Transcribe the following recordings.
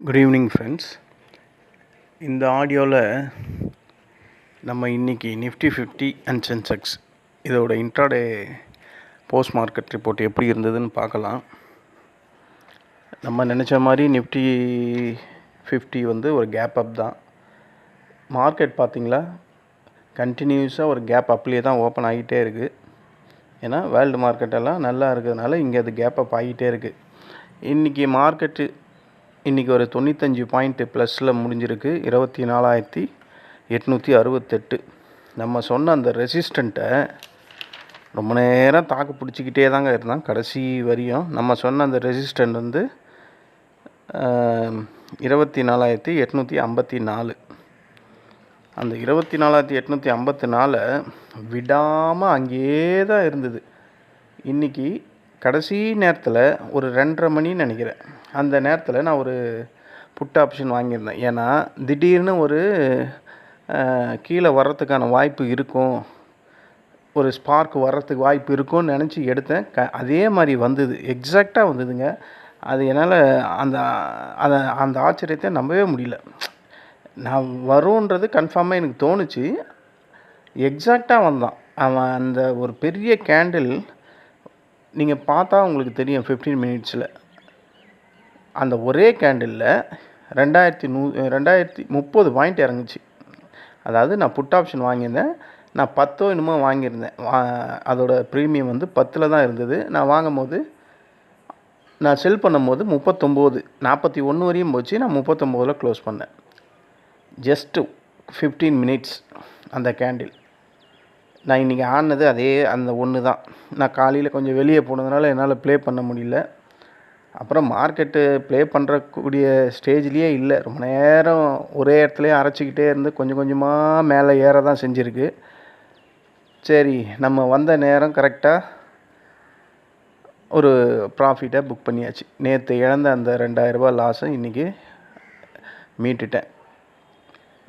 Good evening friends இந்த ஆடியோவில் நம்ம இன்றைக்கி நிஃப்டி ஃபிஃப்டி அண்ட் சென்செக்ஸ் இதோட இன்ட்ராடே போஸ்ட் மார்க்கெட் ரிப்போர்ட் எப்படி இருந்ததுன்னு பார்க்கலாம். நம்ம நினச்ச மாதிரி நிஃப்டி ஃபிஃப்டி வந்து ஒரு கேப் அப் தான். மார்க்கெட் பார்த்திங்களா? கண்டினியூஸாக ஒரு கேப் அப்லேயே தான் ஓப்பன் ஆகிட்டே இருக்குது ஏன்னா வேர்ல்டு மார்க்கெட்டெல்லாம் நல்லா இருக்கிறதுனால இங்கே அது கேப் அப் ஆகிட்டே இருக்குது இன்றைக்கி மார்க்கெட்டு இன்றைக்கி ஒரு தொண்ணூத்தஞ்சு பாயிண்ட்டு ப்ளஸில் முடிஞ்சிருக்கு. இருபத்தி நாலாயிரத்தி எட்நூற்றி அறுபத்தெட்டு. நம்ம சொன்ன அந்த ரெசிஸ்டண்ட்டை ரொம்ப நேரம் தாக்கு பிடிச்சிக்கிட்டே தாங்க இருந்தான். கடைசி வரையும் நம்ம சொன்ன அந்த ரெசிஸ்டண்ட் வந்து இருபத்தி நாலாயிரத்தி எட்நூற்றி ஐம்பத்தி நாலு. அந்த இருபத்தி நாலாயிரத்தி எட்நூற்றி ஐம்பத்தி நாலை விடாமல் அங்கேயே தான் இருந்தது. இன்றைக்கி கடைசி நேரத்தில் ஒரு ரெண்டரை மணின்னு நினைக்கிறேன். அந்த நேரத்தில் நான் ஒரு புட் ஆப்ஷன் வாங்கியிருந்தேன். ஏன்னா திடீர்னு ஒரு கீழே வர்றதுக்கான வாய்ப்பு இருக்கும். ஒரு ஸ்பார்க் வர்றதுக்கு வாய்ப்பு இருக்கும்னு நினச்சி எடுத்தேன். க அதே மாதிரி வந்தது. எக்ஸாக்டாக வந்ததுங்க. அது என்னால் அந்த அதை அந்த ஆச்சரியத்தை நம்பவே முடியல. நான் வரும்ன்றது கன்ஃபார்மாக எனக்கு தோணுச்சு. எக்ஸாக்டாக வந்தான். அவன் அந்த ஒரு பெரிய கேண்டில் நீங்கள் பார்த்தா உங்களுக்கு தெரியும் ஃபிஃப்டீன் மினிட்ஸில் அந்த ஒரே கேண்டிலில் ரெண்டாயிரத்தி நூ ரெண்டாயிரத்தி முப்பது பாயிண்ட் இறங்குச்சு. அதாவது நான் புட் ஆப்ஷன் வாங்கியிருந்தேன். நான் பத்தோ என்னமோ வாங்கியிருந்தேன். வா அதோடய ப்ரீமியம் வந்து பத்தில் தான் இருந்தது. நான் வாங்கும் போது நான் செல் பண்ணும்போது முப்பத்தொம்போது நாற்பத்தி ஒன்று வரையும் போச்சு. நான் முப்பத்தொம்போதில் க்ளோஸ் பண்ணேன். ஜஸ்ட்டு ஃபிஃப்டீன் மினிட்ஸ் அந்த கேண்டில் நான் இன்றைக்கி ஆடினது அதே அந்த ஒன்று தான். நான் காலையில் கொஞ்சம் வெளியே போனதுனால என்னால் ப்ளே பண்ண முடியல. அப்புறம் மார்க்கெட்டு ப்ளே பண்ணுறக்கூடிய ஸ்டேஜ்லேயே இல்லை. ரொம்ப நேரம் ஒரே இடத்துலையே அரைச்சிக்கிட்டே இருந்து கொஞ்சம் கொஞ்சமாக மேலே ஏற தான் செஞ்சுருக்கு. சரி நம்ம வந்த நேரம் கரெக்டாக ஒரு ப்ராஃபிட்டை புக் பண்ணியாச்சு. நேற்று இழந்த அந்த ரெண்டாயிரரூபா லாஸை இன்றைக்கி மீட்டுட்டேன்.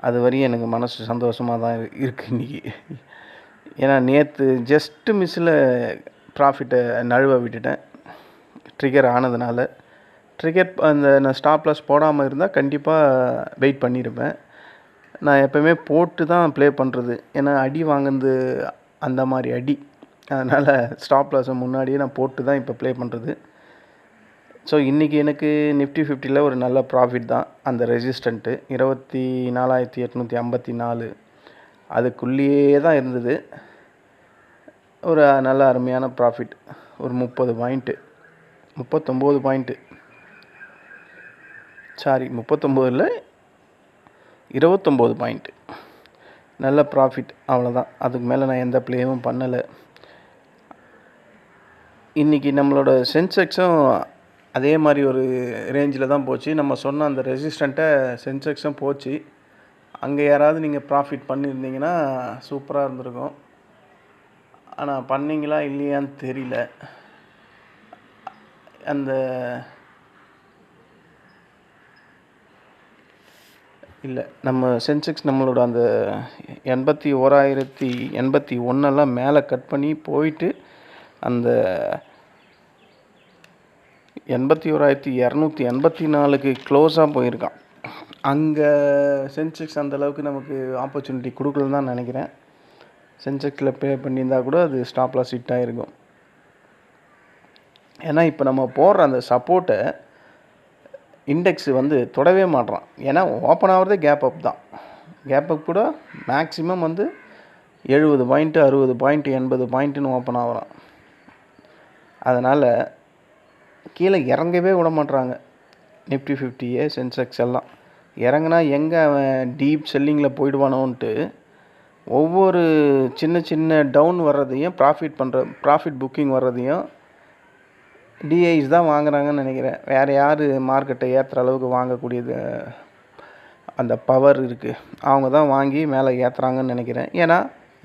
அது வரையும் எனக்கு மனசு சந்தோஷமாக தான் இருக்குது இன்றைக்கி ஏன்னா நேற்று ஜஸ்ட்டு மிஸ்ஸில் ப்ராஃபிட்டை நழுவ விட்டுட்டேன். ட்ரிகர் ஆனதுனால. ட்ரிகர் அந்த நான் ஸ்டாப் லாஸ் போடாமல் இருந்தால் கண்டிப்பாக வெயிட் பண்ணியிருப்பேன் நான் எப்போவுமே போட்டு தான் ப்ளே பண்ணுறது ஏன்னா அடி வாங்கினது அந்த மாதிரி அடி. அதனால் ஸ்டாப் லாஸை முன்னாடியே நான் போட்டு தான் இப்போ ப்ளே பண்ணுறது ஸோ இன்றைக்கி எனக்கு நிஃப்டி ஃபிஃப்டியில் ஒரு நல்ல ப்ராஃபிட் தான். அந்த ரெசிஸ்டண்ட்டு இருபத்தி நாலாயிரத்தி எட்நூற்றி ஐம்பத்தி நாலு. அதுக்குள்ளேயே தான் இருந்தது. ஒரு நல்ல அருமையான ப்ராஃபிட் ஒரு முப்பது பாயிண்ட்டு முப்பத்தொம்போது பாயிண்ட்டு சாரி முப்பத்தொம்போதில் இருபத்தொம்போது பாயிண்ட்டு நல்ல ப்ராஃபிட் அவ்வளோதான் அதுக்கு மேலே நான் எந்த ப்ளேவும் பண்ணலை. இன்றைக்கி நம்மளோட சென்செக்ஸும் அதே மாதிரி ஒரு ரேஞ்சில் தான் போச்சு. நம்ம சொன்ன அந்த ரெசிஸ்டண்ட்டை சென்செக்ஸும் போச்சு. அங்கே யாராவது நீங்கள் ப்ராஃபிட் பண்ணியிருந்தீங்கன்னா சூப்பராக இருந்திருக்கும். ஆனால் பண்ணிங்களா இல்லையான்னு தெரியல. அந்த இல்லை நம்ம சென்செக்ஸ் நம்மளோட அந்த எண்பத்தி ஓராயிரத்தி எண்பத்தி ஒன்றெல்லாம் மேலே கட் பண்ணி போயிட்டு அந்த எண்பத்தி ஓராயிரத்தி இரநூத்தி எண்பத்தி நாலுக்கு க்ளோஸாக போயிருக்கான். அங்கே சென்செக்ஸ் அந்தளவுக்கு நமக்கு ஆப்பர்ச்சுனிட்டி கொடுக்கலன்னு தான் நினைக்கிறேன். சென்செக்ஸில் பே பண்ணியிருந்தால் கூட அது ஸ்டாப் லாஸ் ஹிட் ஆகிருக்கும் ஏன்னா இப்போ நம்ம போடுற அந்த சப்போர்ட்டை இண்டெக்ஸ் வந்து தொடவே மாட்டுறான் ஏன்னா ஓப்பன் ஆகிறதே கேப் அப் தான். கேப் அப் கூட மேக்ஸிமம் வந்து எழுபது பாயிண்ட்டு அறுபது பாயிண்ட்டு எண்பது பாயிண்ட்டுன்னு ஓப்பன் ஆகிறான். அதனால் கீழே இறங்கவே விட மாட்றாங்க. நிஃப்டி ஃபிஃப்டியே சென்செக்ஸ் எல்லாம். இறங்குனா எங்கே அவன் டீப் செல்லிங்கில் போயிடுவானோன்ட்டு ஒவ்வொரு சின்ன சின்ன டவுன் வர்றதையும் ப்ராஃபிட் பண்ணுற ப்ராஃபிட் புக்கிங் வர்றதையும் டிஐஸ் தான் வாங்குறாங்கன்னு நினைக்கிறேன். வேறு யார் மார்க்கெட்டை ஏற்றுற அளவுக்கு வாங்கக்கூடியது அந்த பவர் இருக்குது அவங்க தான் வாங்கி மேலே ஏற்றுறாங்கன்னு நினைக்கிறேன். ஏன்னா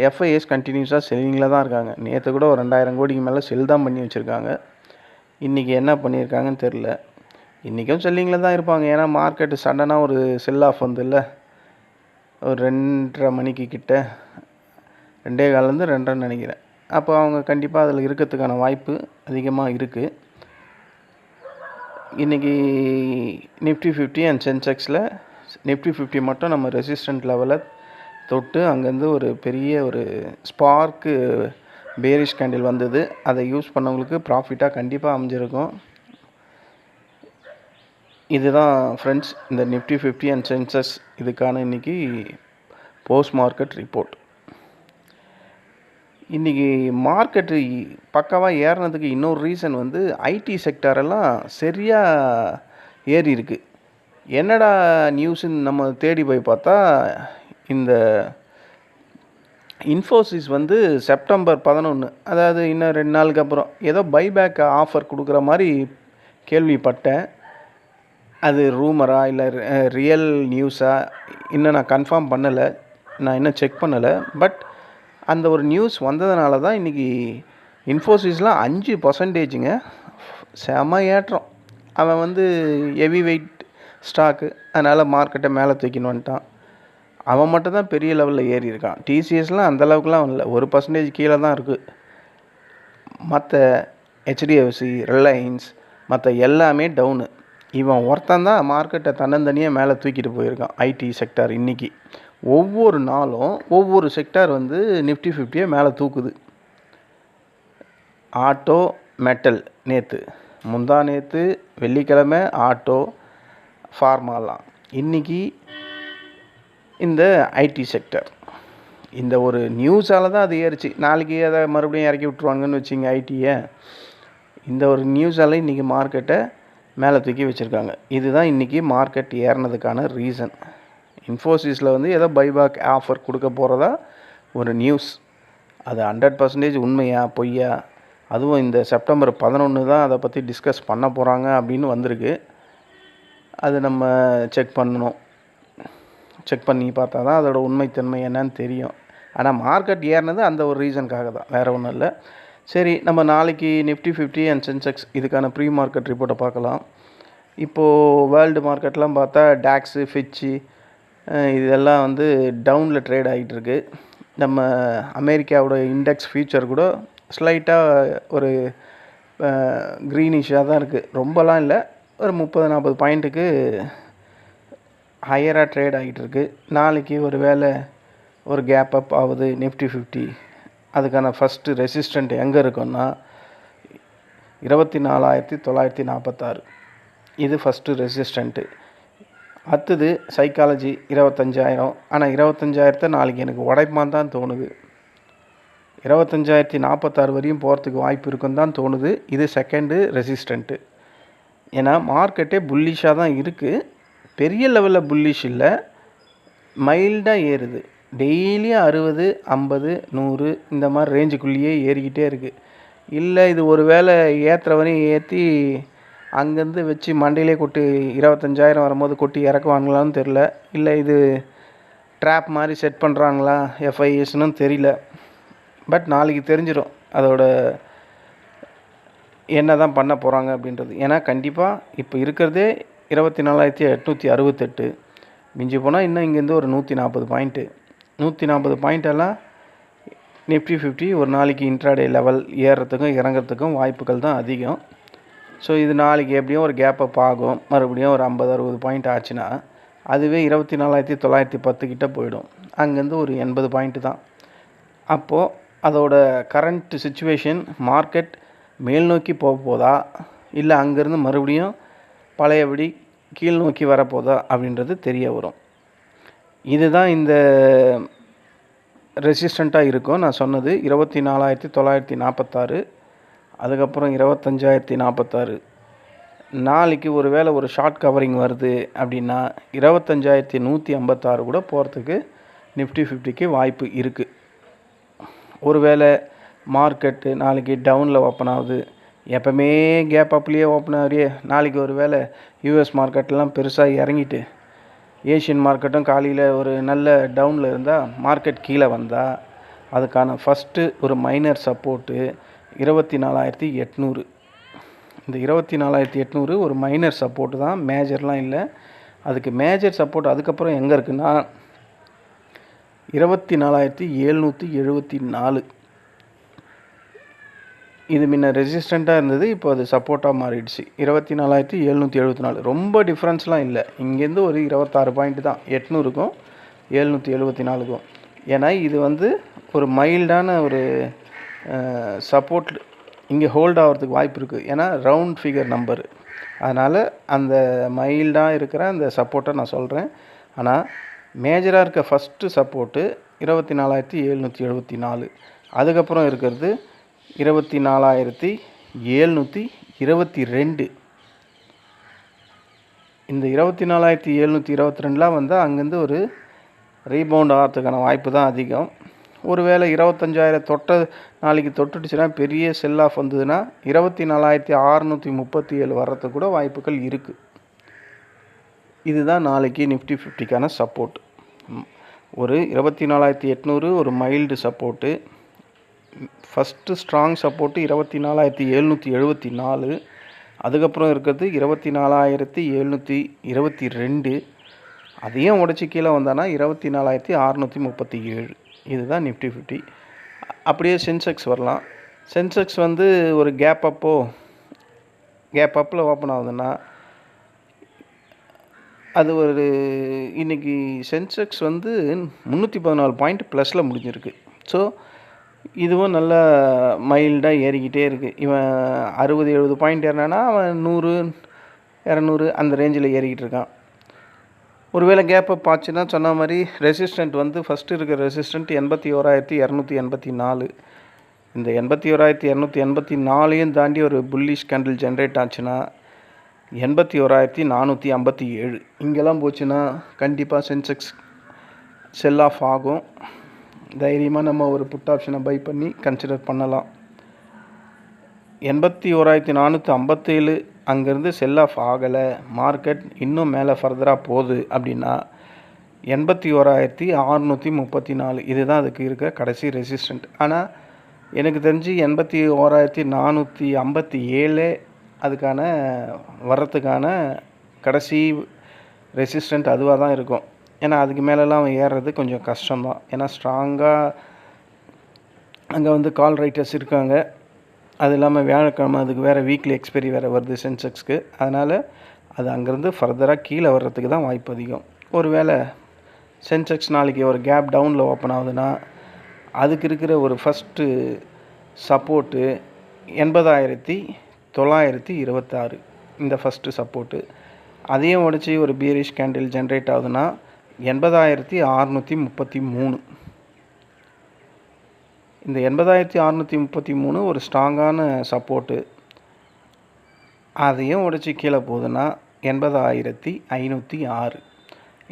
எஃப்ஐஎஸ் கண்டினியூஸாக செல்லிங்கில் தான் இருக்காங்க. நேற்று கூட ஒரு ரெண்டாயிரம் கோடிக்கு மேலே செல் தான் பண்ணி வச்சுருக்காங்க. இன்றைக்கி என்ன பண்ணியிருக்காங்கன்னு தெரில இன்றைக்கும் செல்லிங்கில் தான் இருப்பாங்க. ஏன்னா மார்க்கெட்டு சடனாக ஒரு செல் ஆஃப் வந்துல்ல. ஒரு ரெண்டரை மணிக்கு கிட்ட ரெண்டே காலேருந்து ரெண்டரை நினைக்கிறேன். அப்போ அவங்க கண்டிப்பாக அதில் இருக்கிறதுக்கான வாய்ப்பு அதிகமாக இருக்குது இன்றைக்கி நிஃப்டி ஃபிஃப்டி அண்ட் சென்செக்ஸில் நிஃப்டி ஃபிஃப்டி மட்டும் நம்ம ரெசிஸ்டன்ட் லெவலில் தொட்டு அங்கேருந்து ஒரு பெரிய ஒரு ஸ்பார்க்கு பேரிஷ் கேண்டில் வந்தது. அதை யூஸ் பண்ணவங்களுக்கு ப்ராஃபிட்டாக கண்டிப்பாக அமைஞ்சிருக்கும். இதுதான் ஃப்ரெண்ட்ஸ் இந்த நிஃப்டி ஃபிஃப்டி அண்ட் சென்சஸ் இதுக்கான இன்றைக்கி போஸ்ட் மார்க்கெட் ரிப்போர்ட் இன்றைக்கி மார்க்கெட்டு பக்காவாக ஏறினதுக்கு இன்னொரு ரீசன் வந்து ஐடி செக்டாரெல்லாம் சரியாக ஏறி இருக்குது என்னடா நியூஸுன்னு நம்ம தேடி போய் பார்த்தா இந்த இன்ஃபோசிஸ் வந்து செப்டம்பர் பதினொன்று அதாவது இன்னும் ரெண்டு நாளுக்கு அப்புறம் ஏதோ பைபேக் ஆஃபர் கொடுக்குற மாதிரி கேள்விப்பட்டேன். அது ரூமரா இல்லை ரியல் நியூஸா இன்னும் நான் கன்ஃபார்ம் பண்ணலை. நான் இன்னும் செக் பண்ணலை. பட் அந்த ஒரு நியூஸ் வந்ததுனால தான் இன்றைக்கி இன்ஃபோசிஸ்லாம் அஞ்சு பர்சன்டேஜுங்க செம ஏற்றம். அவன் வந்து ஹெவி வெயிட் ஸ்டாக்கு அதனால் மார்க்கெட்டை மேலே தூக்கின்னு வந்துட்டான். அவன் மட்டும் தான் பெரிய லெவலில் ஏறி இருக்கான். டிசிஎஸ்லாம் அந்தளவுக்குலாம் இல்லை. ஒரு பர்சன்டேஜ் கீழே தான் இருக்குது மற்ற ஹெச்டிஎஃப்சி ரிலையன்ஸ் மற்ற எல்லாமே டவுனு இவன் ஒருத்தன் தான் மார்க்கெட்டை தன்னந்தனியாக மேலே தூக்கிட்டு போயிருக்கான் ஐடி செக்டார் இன்றைக்கி ஒவ்வொரு நாளும் ஒவ்வொரு செக்டார் வந்து நிஃப்டி ஃபிஃப்டியை மேலே தூக்குது. ஆட்டோ மெட்டல் நேற்று முந்தா நேற்று வெள்ளிக்கிழமை ஆட்டோ ஃபார்மாலாம் இன்றைக்கி இந்த ஐடி செக்டர் இந்த ஒரு நியூஸால் தான் அது ஏறிச்சு. நாளைக்கு அதை மறுபடியும் இறக்கி விட்ருவாங்கன்னு வச்சிங்க ஐடியை இந்த ஒரு நியூஸால் இன்றைக்கி மார்க்கெட்டை மேலே தூக்கி வச்சுருக்காங்க. இதுதான் இன்றைக்கி மார்க்கெட் ஏறினதுக்கான ரீசன் இன்ஃபோசிஸில் வந்து ஏதோ பைபேக் ஆஃபர் கொடுக்க போகிறதா ஒரு நியூஸ் அது ஹண்ட்ரட் பர்சன்டேஜ் உண்மையா பொய்யா? அதுவும் இந்த செப்டம்பர் பதினொன்று தான் அதை பற்றி டிஸ்கஸ் பண்ண போகிறாங்க அப்படின்னு வந்திருக்கு. அது நம்ம செக் பண்ணணும். செக் பண்ணி பார்த்தா தான் அதோட உண்மைத்தன்மை என்னன்னு தெரியும். ஆனால் மார்க்கெட் ஏறினது அந்த ஒரு ரீசனுக்காக தான். வேறு ஒன்றும் இல்லை. சரி நம்ம நாளைக்கு நிஃப்டி ஃபிஃப்டி அண்ட் சென்செக்ஸ் இதுக்கான ப்ரீ மார்க்கெட் ரிப்போர்ட்டை பார்க்கலாம். இப்போது வேர்ல்டு மார்க்கெட்லாம் பார்த்தா டேக்ஸு ஃபிச்சு இதெல்லாம் வந்து டவுனில் ட்ரேட் ஆகிட்டு இருக்கு நம்ம அமெரிக்காவோட இண்டெக்ஸ் ஃபியூச்சர் கூட ஸ்லைட்டாக ஒரு க்ரீனிஷாக தான் இருக்குது ரொம்பலாம் இல்லை ஒரு முப்பது நாற்பது பாயிண்ட்டுக்கு ஹையராக ட்ரேட் ஆகிட்டு இருக்கு நாளைக்கு ஒரு வேளை ஒரு கேப் அப் ஆகுது நிஃப்டி ஃபிஃப்டி அதுக்கான ஃபஸ்ட்டு ரெசிஸ்டண்ட் எங்கே இருக்குன்னா இருபத்தி நாலாயிரத்தி தொள்ளாயிரத்தி நாற்பத்தாறு இது ஃபஸ்ட்டு ரெசிஸ்டண்ட்டு அடுத்தது சைக்காலஜி இருபத்தஞ்சாயிரம். ஆனால் இருபத்தஞ்சாயிரத்தை நாளைக்கு எனக்கு உடைப்பான் தான் தோணுது. இருபத்தஞ்சாயிரத்தி நாற்பத்தாறு வரையும் போகிறதுக்கு வாய்ப்பு இருக்குன்னு தான் தோணுது. இது செகண்டு ரெசிஸ்டண்ட்டு ஏன்னா மார்க்கெட்டே புல்லிஷாக தான் இருக்குது பெரிய லெவலில் புல்லிஷ் இல்லை. மைல்டாக ஏறுது. டெய்லியும் அறுபது ஐம்பது நூறு இந்த மாதிரி ரேஞ்சுக்குள்ளேயே ஏறிக்கிட்டே இருக்குது இல்லை இது ஒரு வேளை ஏற்றுற வரையும் ஏற்றி அங்கேருந்து வச்சு மண்டையிலே கொட்டி இருபத்தஞ்சாயிரம் வரும்போது கொட்டி இறக்குவாங்களான்னு தெரில இல்லை இது ட்ராப் மாதிரி செட் பண்ணுறாங்களா எஃப்ஐஎஸ்னு தெரியல. பட் நாளைக்கு தெரிஞ்சிடும் அதோட என்ன தான் பண்ண போகிறாங்க அப்படின்றது. ஏன்னா கண்டிப்பாக இப்போ இருக்கிறதே இருபத்தி நாலாயிரத்தி எட்நூற்றி அறுபத்தெட்டு. மிஞ்சி போனால் இன்னும் இங்கேருந்து ஒரு நூற்றி நாற்பது பாயிண்ட்டு நூற்றி நாற்பது பாயிண்டெல்லாம் நிஃப்டி ஃபிஃப்டி ஒரு நாளைக்கு இன்ட்ராடே லெவல் ஏறுறதுக்கும் இறங்குறதுக்கும் வாய்ப்புகள் தான் அதிகம். ஸோ இது நாளைக்கு எப்படியும் ஒரு கேப் அப் ஆகும். மறுபடியும் ஒரு ஐம்பது அறுபது பாயிண்ட் ஆச்சுன்னா அதுவே இருபத்தி நாலாயிரத்தி தொள்ளாயிரத்தி பத்து கிட்டே போயிடும். அங்கேருந்து ஒரு எண்பது பாயிண்ட்டு தான். அப்போது அதோட கரண்ட் சுச்சுவேஷன் மார்க்கெட் மேல் நோக்கி போக போதா? இல்லை அங்கேருந்து மறுபடியும் பழையபடி கீழ் நோக்கி வரப்போதா? அப்படின்றது தெரிய வரும். இதுதான் இந்த ரெசிஸ்டண்ட்டாக இருக்கும். நான் சொன்னது இருபத்தி நாலாயிரத்தி தொள்ளாயிரத்தி நாற்பத்தாறு அதுக்கப்புறம் இருபத்தஞ்சாயிரத்தி நாற்பத்தாறு. நாளைக்கு ஒரு வேளை ஒரு ஷார்ட் கவரிங் வருது அப்படின்னா இருபத்தஞ்சாயிரத்தி நூற்றி ஐம்பத்தாறு கூட போகிறதுக்கு நிஃப்டி ஃபிஃப்டிக்கு வாய்ப்பு இருக்குது ஒருவேளை மார்க்கெட்டு நாளைக்கு டவுனில் ஓப்பன் ஆகுது. எப்போவுமே கேப் அப்லேயே ஓப்பன் ஆகிறியே நாளைக்கு ஒரு வேளை யூஎஸ் மார்க்கெட்லாம் பெருசாக இறங்கிட்டு ஏஷியன் மார்க்கெட்டும் காலையில் ஒரு நல்ல டவுனில் இருந்தால் மார்க்கெட் கீழே வந்தால் அதுக்கான ஃபஸ்ட்டு ஒரு மைனர் சப்போர்ட்டு இருபத்தி நாலாயிரத்தி எட்நூறு. இந்த இருபத்தி நாலாயிரத்தி எட்நூறு ஒரு மைனர் சப்போர்ட்டு தான் மேஜர்லாம் இல்லை. அதுக்கு மேஜர் சப்போர்ட் அதுக்கப்புறம் எங்கே இருக்குன்னா இருபத்தி நாலாயிரத்தி எழுநூற்றி எழுபத்தி நாலு. இது முன்ன ரெசிஸ்டண்ட்டாக இருந்தது இப்போ அது சப்போர்ட்டாக மாறிடுச்சு. இருபத்தி நாலாயிரத்தி எழுநூற்றி எழுபத்தி நாலு. ரொம்ப டிஃப்ரென்ஸ்லாம் இல்லை. இங்கேருந்து ஒரு இருபத்தாறு பாயிண்ட் தான். எட்நூறுக்கும் எழுநூற்றி எழுபத்தி நாலுக்கும். ஏன்னா இது வந்து ஒரு மைல்டான ஒரு சப்போர்ட் இங்கே ஹோல்ட் ஆகிறதுக்கு வாய்ப்பு இருக்குது ஏன்னா ரவுண்ட் ஃபிகர் நம்பரு அதனால் அந்த மைல்டாக இருக்கிற அந்த சப்போர்ட்டை நான் சொல்கிறேன் ஆனால் மேஜராக இருக்க ஃபஸ்ட்டு சப்போர்ட்டு இருபத்தி நாலாயிரத்தி எழுநூற்றி எழுபத்தி நாலு. அதுக்கப்புறம் இருக்கிறது இருபத்தி நாலாயிரத்தி ஏழ்நூற்றி இருபத்தி ரெண்டு. இந்த இருபத்தி நாலாயிரத்தி எழுநூற்றி இருபத்தி ரெண்டுலாம் வந்தால் அங்கேருந்து ஒரு ரீபவுண்ட் ஆகிறதுக்கான வாய்ப்பு தான் அதிகம். ஒருவேளை இருபத்தஞ்சாயிரம் தொட்ட நாளைக்கு தொட்டுடுச்சுன்னா பெரிய செல் ஆஃப் வந்ததுன்னா இருபத்தி நாலாயிரத்தி அறநூற்றி முப்பத்தி ஏழு வர்றதுக்கு கூட வாய்ப்புகள் இருக்குது இதுதான் நாளைக்கு நிஃப்டி ஃபிஃப்டிக்கான சப்போர்ட் ஒரு இருபத்தி நாலாயிரத்தி எட்நூறு ஒரு mild support first strong support இருபத்தி நாலாயிரத்தி எழுநூற்றி எழுபத்தி நாலு. அதுக்கப்புறம் இருக்கிறது இருபத்தி நாலாயிரத்தி எழுநூற்றி இருபத்தி ரெண்டு. அதையும் உடச்சி கீழே வந்தானா இருபத்தி நாலாயிரத்தி அறநூற்றி முப்பத்தி ஏழு. இதுதான் நிஃப்டி ஃபிஃப்டி அப்படியே சென்செக்ஸ் வரலாம். சென்செக்ஸ் வந்து ஒரு கேப் அப்போ கேப் அப்பில் ஓப்பன் ஆகுதுன்னா அது ஒரு இன்றைக்கி சென்செக்ஸ் வந்து முந்நூற்றி பதினாலு பாயிண்ட் ப்ளஸில் முடிஞ்சிருக்கு. ஸோ இதுவும் நல்லா மைல்டாக ஏறிக்கிட்டே இருக்குது இவன் அறுபது எழுபது பாயிண்ட் ஏறினானா அவன் நூறு இரநூறு அந்த ரேஞ்சில் ஏறிக்கிட்டு இருக்கான். ஒருவேளை கேப் அப் ஆச்சுன்னா சொன்ன மாதிரி ரெசிஸ்டண்ட் வந்து ஃபஸ்ட்டு இருக்கிற ரெசிஸ்டண்ட் எண்பத்தி ஓராயிரத்தி இரநூத்தி எண்பத்தி நாலு. இந்த எண்பத்தி ஓராயிரத்தி இரநூத்தி எண்பத்தி நாலையும் தாண்டி ஒரு புல்லிஷ் கேண்டில் ஜென்ரேட் ஆச்சுன்னா எண்பத்தி ஓராயிரத்தி நானூற்றி ஐம்பத்தி ஏழு. இங்கெல்லாம் போச்சுன்னா கண்டிப்பாக சென்செக்ஸ் செல் ஆஃப் ஆகும். தைரியமாக நம்ம ஒரு புட் ஆப்ஷனை பை பண்ணி கன்சிடர் பண்ணலாம். எண்பத்தி ஓராயிரத்தி நானூற்றி ஐம்பத்தேழு அங்கேருந்து செல் ஆஃப் ஆகலை. மார்க்கெட் இன்னும் மேலே ஃபர்தராக போகுது அப்படின்னா எண்பத்தி ஓராயிரத்தி அறுநூற்றி முப்பத்தி நாலு இதுதான் அதுக்கு இருக்க கடைசி ரெசிஸ்டண்ட் ஆனால் எனக்கு தெரிஞ்சு எண்பத்தி ஓராயிரத்தி நானூற்றி ஐம்பத்தி ஏழு அதுக்கான வர்றதுக்கான கடைசி ரெசிஸ்டண்ட் அதுவாக தான் இருக்கும். ஏன்னா அதுக்கு மேலெலாம் ஏறுறது கொஞ்சம் கஷ்டம்தான். ஏன்னா ஸ்ட்ராங்காக அங்கே வந்து கால் ரைட்டர்ஸ் இருக்காங்க. அது இல்லாமல் வியாழக்கிழமை அதுக்கு வேறு வீக்லி எக்ஸ்பைரி வேறு வருது சென்செக்ஸ்க்கு அதனால் அது அங்கேருந்து ஃபர்தராக கீழே வர்றதுக்கு தான் வாய்ப்பு அதிகம். ஒரு வேளை சென்செக்ஸ் நாளைக்கு ஒரு கேப் டவுனில் ஓப்பன் ஆகுதுன்னா அதுக்கு இருக்கிற ஒரு ஃபஸ்ட்டு சப்போர்ட்டு எண்பதாயிரத்தி தொள்ளாயிரத்தி இருபத்தாறு. இந்த ஃபஸ்ட்டு சப்போர்ட்டு அதையும் உடச்சி ஒரு பீரிஷ் கேண்டில் ஜென்ரேட் ஆகுதுன்னா எண்பதாயிரத்தி அறநூற்றி முப்பத்தி மூணு. இந்த எண்பதாயிரத்தி அறநூற்றி முப்பத்தி மூணு ஒரு ஸ்ட்ராங்கான சப்போர்ட்டு. அதையும் உடச்சி கீழே போகுதுன்னா எண்பதாயிரத்தி ஐநூற்றி ஆறு.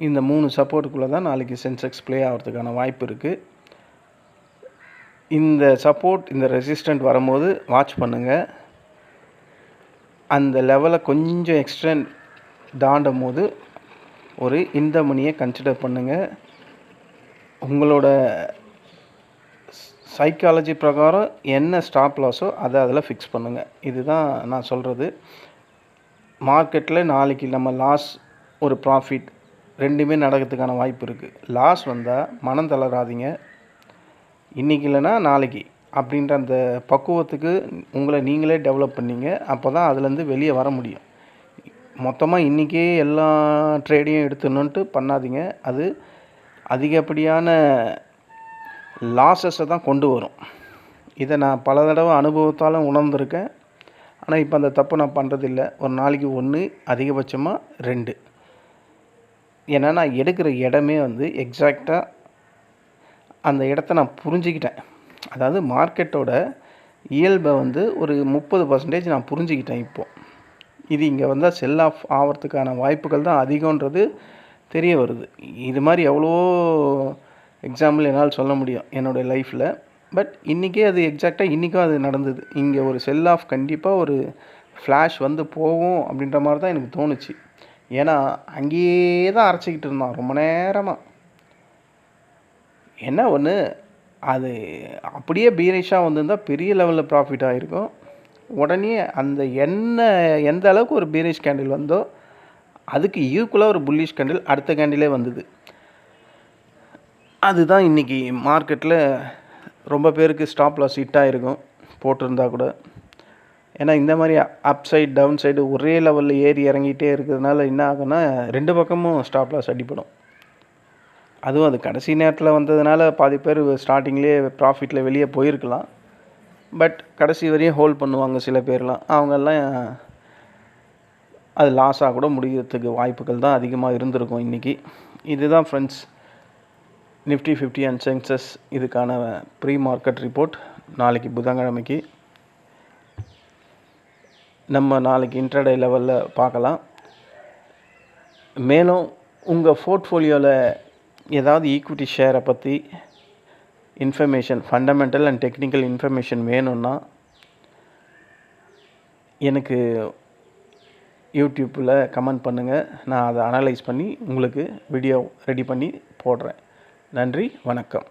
இந்த மூணு சப்போர்ட்டுக்குள்ளே தான் நாளைக்கு சென்செக்ஸ் ப்ளே ஆகிறதுக்கான வாய்ப்பு இருக்குது இந்த சப்போர்ட் இந்த ரெசிஸ்டண்ட் வரும்போது வாட்ச் பண்ணுங்கள் அந்த லெவலை கொஞ்சம் எக்ஸ்டெண்ட் தாண்டும் போது ஒரு இந்த மணியை கன்சிடர் பண்ணுங்கள் உங்களோட சைக்காலஜி பிரகாரம் என்ன ஸ்டாப் லாஸோ அதை அதில் ஃபிக்ஸ் பண்ணுங்கள் இதுதான் நான் சொல்கிறது மார்க்கெட்டில் நாளைக்கு நம்ம லாஸ் ஒரு ப்ராஃபிட் ரெண்டுமே நடக்கிறதுக்கான வாய்ப்பு இருக்குது லாஸ் வந்தால் மனம் தளராதீங்க. இன்றைக்கி இல்லைன்னா நாளைக்கு அப்படின்ற அந்த பக்குவத்துக்கு உங்களை நீங்களே டெவலப் பண்ணீங்க. அப்போ தான் அதுலேருந்து வெளியே வர முடியும். மொத்தமாக இன்றைக்கே எல்லா ட்ரேடையும் எடுத்துணுன்ட்டு பண்ணாதீங்க. அது அதிகப்படியான லாஸஸை தான் கொண்டு வரும். இதை நான் பல தடவை அனுபவத்தால் உணர்ந்திருக்கேன். ஆனால் இப்போ அந்த தப்பு நான் பண்ணுறதில்ல ஒரு நாளைக்கு ஒன்று அதிகபட்சமாக ரெண்டு. ஏன்னா நான் எடுக்கிற இடமே வந்து எக்ஸாக்டாக அந்த இடத்த நான் புரிஞ்சுக்கிட்டேன். அதாவது மார்க்கெட்டோட இயல்பை வந்து ஒரு முப்பது பர்சன்டேஜ் நான் புரிஞ்சுக்கிட்டேன் இப்போது இது இங்கே வந்தால் செல் ஆஃப் ஆகிறதுக்கான வாய்ப்புகள் தான் அதிகன்றது தெரிய வருது. இது மாதிரி எவ்வளோ எக்ஸாம்பிள் என்னால் சொல்ல முடியும் என்னுடைய லைஃப்பில் பட் இன்றைக்கே அது எக்ஸாக்டாக இன்றைக்கும் அது நடந்தது. இங்கே ஒரு செல் ஆஃப் கண்டிப்பாக ஒரு ஃப்ளாஷ் வந்து போகும் அப்படின்ற மாதிரி தான் எனக்கு தோணுச்சு. ஏன்னா அங்கேயே தான் அரைச்சிக்கிட்டு இருந்தான் ரொம்ப நேரமாக என்ன ஒன்று அது அப்படியே பீரிஷாக வந்திருந்தால் பெரிய லெவலில் ப்ராஃபிட் ஆகிருக்கும் உடனே அந்த என்ன எந்த அளவுக்கு ஒரு பீரிஷ் கேண்டில் வந்தோ அதுக்கு ஈக்குவலாக ஒரு புல்லிஷ் கேண்டில் அடுத்த கேண்டிலே வந்தது. அதுதான் இன்றைக்கி மார்க்கெட்டில் ரொம்ப பேருக்கு ஸ்டாப் லாஸ் ஹிட்டாக இருக்கும் போட்டிருந்தா கூட. ஏன்னா இந்த மாதிரி அப் சைடு டவுன் சைடு ஒரே லெவலில் ஏறி இறங்கிட்டே இருக்கிறதுனால என்ன ஆகும்னா ரெண்டு பக்கமும் ஸ்டாப் லாஸ் அடிப்படும் அதுவும் அது கடைசி நேரத்தில் வந்ததுனால பாதி பேர் ஸ்டார்டிங்லேயே ப்ராஃபிட்டில் வெளியே போயிருக்கலாம். பட் கடைசி வரையும் ஹோல்ட் பண்ணுவாங்க சில பேர்லாம். அவங்கெல்லாம் அது லாஸாக கூட முடிகிறதுக்கு வாய்ப்புகள் தான் அதிகமாக இருந்திருக்கும் இன்றைக்கி இதுதான் friends Nifty fifty and Sensex இதுக்கான ப்ரீ மார்க்கெட் ரிப்போர்ட் நாளைக்கு புதன்கிழமைக்கு. நம்ம நாளைக்கு இன்டர்டே லெவலில் பார்க்கலாம். மேலும் உங்கள் போர்ட்ஃபோலியோவில் ஏதாவது ஈக்விட்டி ஷேரை பற்றி information fundamental and technical information வேணும்னா எனக்கு யூடியூப்பில் கமெண்ட் பண்ணுங்கள் நான் அதை அனலைஸ் பண்ணி உங்களுக்கு வீடியோ ரெடி பண்ணி போடுறேன். நன்றி வணக்கம்.